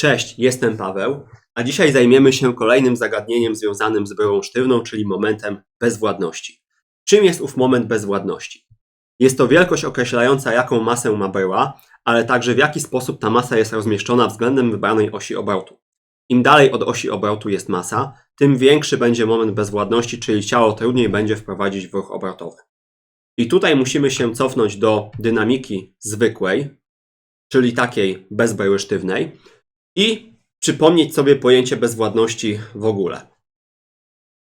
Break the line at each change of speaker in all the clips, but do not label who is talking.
Cześć, jestem Paweł, a dzisiaj zajmiemy się kolejnym zagadnieniem związanym z bryłą sztywną, czyli momentem bezwładności. Czym jest ów moment bezwładności? Jest to wielkość określająca, jaką masę ma bryła, ale także w jaki sposób ta masa jest rozmieszczona względem wybranej osi obrotu. Im dalej od osi obrotu jest masa, tym większy będzie moment bezwładności, czyli ciało trudniej będzie wprowadzić w ruch obrotowy. I tutaj musimy się cofnąć do dynamiki zwykłej, czyli takiej bez bryły sztywnej, i przypomnieć sobie pojęcie bezwładności w ogóle.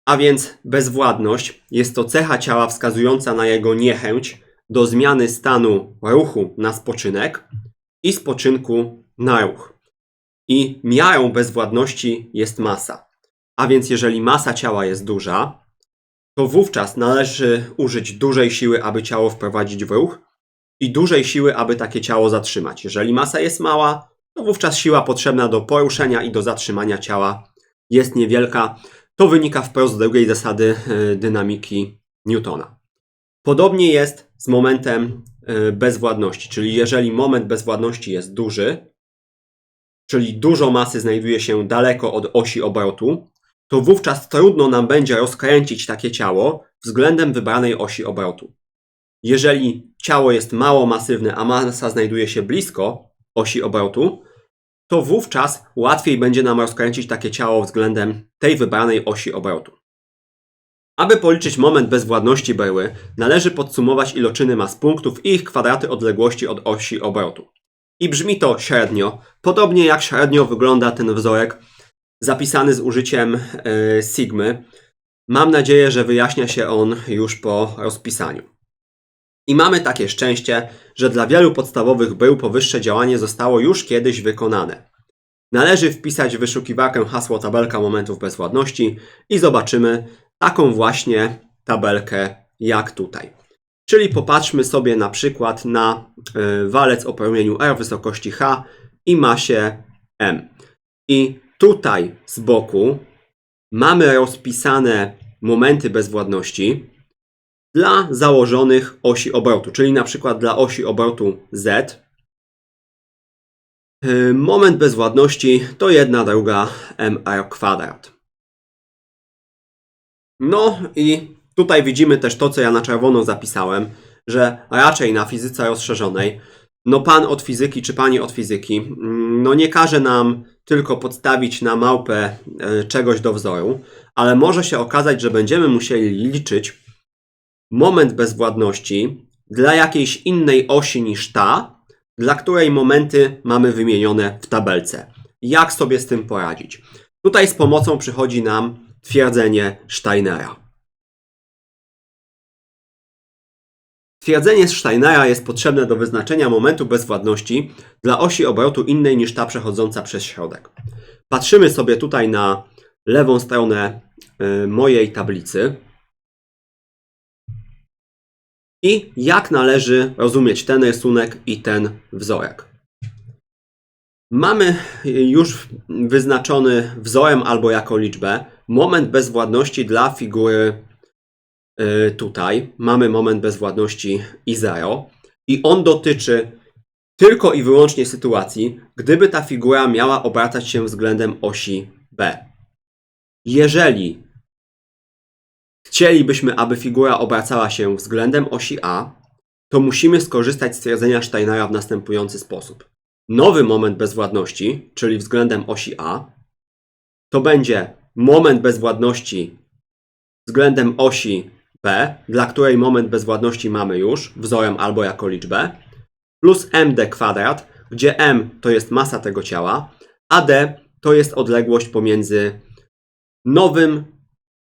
A więc bezwładność jest to cecha ciała wskazująca na jego niechęć do zmiany stanu ruchu na spoczynek i spoczynku na ruch. I miarą bezwładności jest masa. A więc jeżeli masa ciała jest duża, to wówczas należy użyć dużej siły, aby ciało wprowadzić w ruch i dużej siły, aby takie ciało zatrzymać. Jeżeli masa jest mała, to wówczas siła potrzebna do poruszenia i do zatrzymania ciała jest niewielka. To wynika wprost z drugiej zasady e, dynamiki Newtona. Podobnie jest z momentem e, bezwładności, czyli jeżeli moment bezwładności jest duży, czyli dużo masy znajduje się daleko od osi obrotu, to wówczas trudno nam będzie rozkręcić takie ciało względem wybranej osi obrotu. Jeżeli ciało jest mało masywne, a masa znajduje się blisko osi obrotu, to wówczas łatwiej będzie nam rozkręcić takie ciało względem tej wybranej osi obrotu. Aby policzyć moment bezwładności bryły, należy podsumować iloczyny mas punktów i ich kwadraty odległości od osi obrotu. I brzmi to średnio, podobnie jak średnio wygląda ten wzorek zapisany z użyciem yy, sigmy. Mam nadzieję, że wyjaśnia się on już po rozpisaniu. I mamy takie szczęście, że dla wielu podstawowych brył powyższe działanie zostało już kiedyś wykonane. Należy wpisać w wyszukiwarkę hasło tabelka momentów bezwładności i zobaczymy taką właśnie tabelkę jak tutaj. Czyli popatrzmy sobie na przykład na y, walec o promieniu R wysokości H i masie M. I tutaj z boku mamy rozpisane momenty bezwładności, dla założonych osi obrotu, czyli na przykład dla osi obrotu Z. Y, moment bezwładności to 1 druga mr kwadrat. No i tutaj widzimy też to, co ja na czerwono zapisałem, że raczej na fizyce rozszerzonej, no pan od fizyki czy pani od fizyki, mm, no nie każe nam tylko podstawić na małpę y, czegoś do wzoru, ale może się okazać, że będziemy musieli liczyć moment bezwładności dla jakiejś innej osi niż ta, dla której momenty mamy wymienione w tabelce. Jak sobie z tym poradzić? Tutaj z pomocą przychodzi nam twierdzenie Steinera. Twierdzenie Steinera jest potrzebne do wyznaczenia momentu bezwładności dla osi obrotu innej niż ta przechodząca przez środek. Patrzymy sobie tutaj na lewą stronę y, mojej tablicy i jak należy rozumieć ten rysunek i ten wzorek. Mamy już wyznaczony wzorem albo jako liczbę moment bezwładności dla figury y, tutaj. Mamy moment bezwładności i 0 i on dotyczy tylko i wyłącznie sytuacji, gdyby ta figura miała obracać się względem osi B. Jeżeli chcielibyśmy, aby figura obracała się względem osi A, to musimy skorzystać z stwierdzenia Steinera w następujący sposób. Nowy moment bezwładności, czyli względem osi A, to będzie moment bezwładności względem osi B, dla której moment bezwładności mamy już wzorem albo jako liczbę, plus md kwadrat, gdzie m to jest masa tego ciała, a d to jest odległość pomiędzy nowym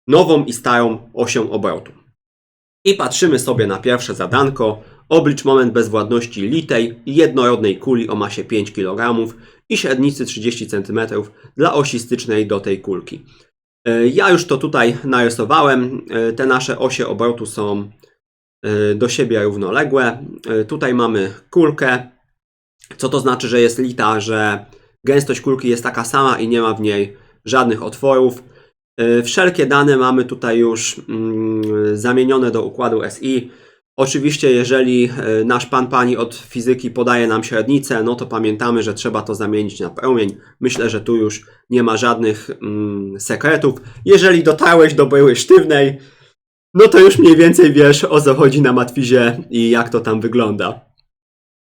nową i starą osią obrotu. I patrzymy sobie na pierwsze zadanko. Oblicz moment bezwładności litej jednorodnej kuli o masie 5 kg i średnicy 30 cm dla osi stycznej do tej kulki. E, ja już to tutaj narysowałem. E, te nasze osie obrotu są e, do siebie równoległe. Tutaj mamy kulkę. Co to znaczy, że jest lita, że gęstość kulki jest taka sama i nie ma w niej żadnych otworów. E, wszelkie dane mamy tutaj już mm, zamienione do układu SI. Oczywiście, jeżeli e, nasz pan, pani od fizyki podaje nam średnicę, no to pamiętamy, że trzeba to zamienić na promień. Myślę, że tu już nie ma żadnych mm, sekretów. Jeżeli dotarłeś do były sztywnej, no to już mniej więcej wiesz o co chodzi na matwizie i jak to tam wygląda.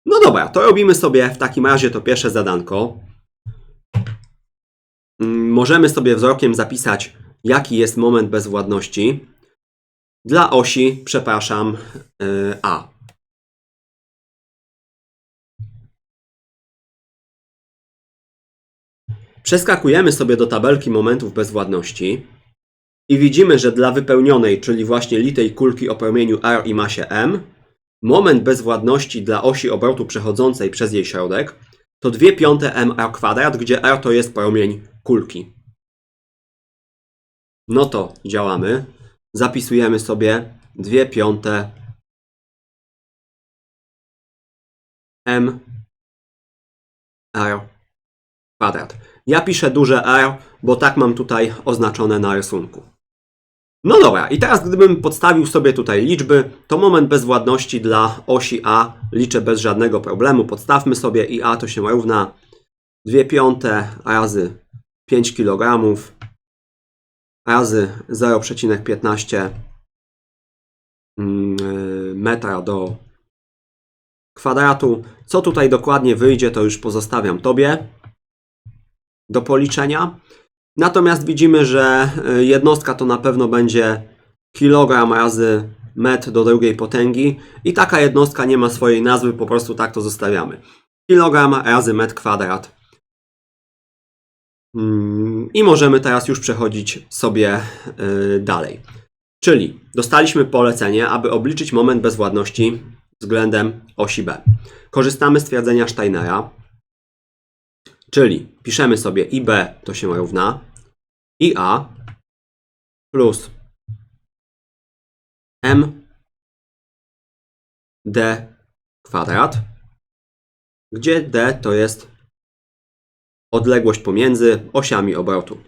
No dobra, to robimy sobie w takim razie to pierwsze zadanko. Mm, Możemy sobie wzrokiem zapisać, jaki jest moment bezwładności. Dla osi, przepraszam, yy, A. Przeskakujemy sobie do tabelki momentów bezwładności i widzimy, że dla wypełnionej, czyli właśnie litej kulki o promieniu R i masie M, moment bezwładności dla osi obrotu przechodzącej przez jej środek to 2 piąte mr kwadrat, gdzie R to jest promień kulki. No to działamy. Zapisujemy sobie 2 piąte m r kwadrat. Ja piszę duże R, bo tak mam tutaj oznaczone na rysunku. No dobra, i teraz gdybym podstawił sobie tutaj liczby, to moment bezwładności dla osi A liczę bez żadnego problemu. Podstawmy sobie i A to się równa 2 piąte razy 5 kg razy 0,15 mm, metra do kwadratu. Co tutaj dokładnie wyjdzie, to już pozostawiam Tobie do policzenia. Natomiast widzimy, że y, jednostka to na pewno będzie kilogram razy metr do drugiej potęgi i taka jednostka nie ma swojej nazwy, po prostu tak to zostawiamy. Kilogram razy metr kwadrat. Mm, I możemy teraz już przechodzić sobie y, dalej. Czyli dostaliśmy polecenie, aby obliczyć moment bezwładności względem osi B. Korzystamy z twierdzenia Steinera, czyli piszemy sobie IB to się równa IA plus M D kwadrat, gdzie D to jest odległość pomiędzy osiami obrotu.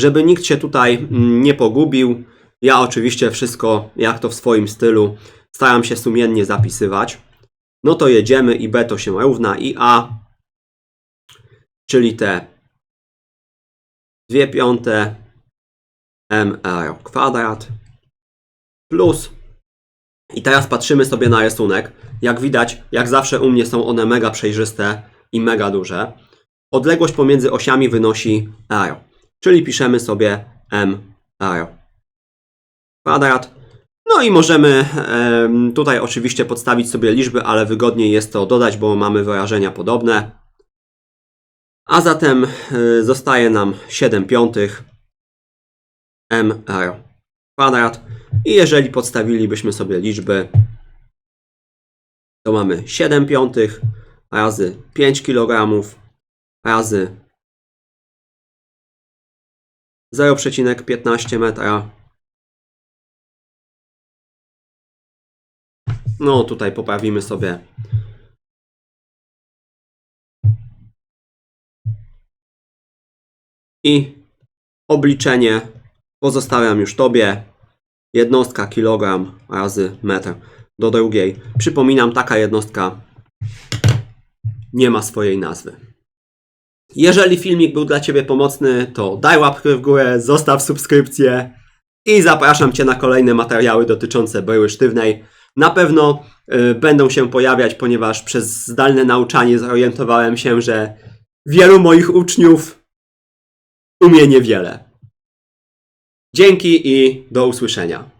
Żeby nikt się tutaj mm, nie pogubił, ja oczywiście wszystko jak to w swoim stylu staram się sumiennie zapisywać. No to jedziemy i B to się równa i A, czyli te 2 piąte mr kwadrat plus i teraz patrzymy sobie na rysunek. Jak widać, jak zawsze u mnie są one mega przejrzyste i mega duże. Odległość pomiędzy osiami wynosi r, czyli piszemy sobie mr kwadrat. No i możemy em, tutaj oczywiście podstawić sobie liczby, ale wygodniej jest to dodać, bo mamy wyrażenia podobne. A zatem y, zostaje nam 7 piątych mr kwadrat. I jeżeli podstawilibyśmy sobie liczby, to mamy 7 piątych razy 5 kg razy 0,15 metra. No tutaj poprawimy sobie i obliczenie pozostawiam już Tobie. Jednostka kilogram razy metr do drugiej. Przypominam, taka jednostka nie ma swojej nazwy. Jeżeli filmik był dla Ciebie pomocny, to daj łapkę w górę, zostaw subskrypcję i zapraszam Cię na kolejne materiały dotyczące bryły sztywnej. Na pewno y, będą się pojawiać, ponieważ przez zdalne nauczanie zorientowałem się, że wielu moich uczniów umie niewiele. Dzięki i do usłyszenia.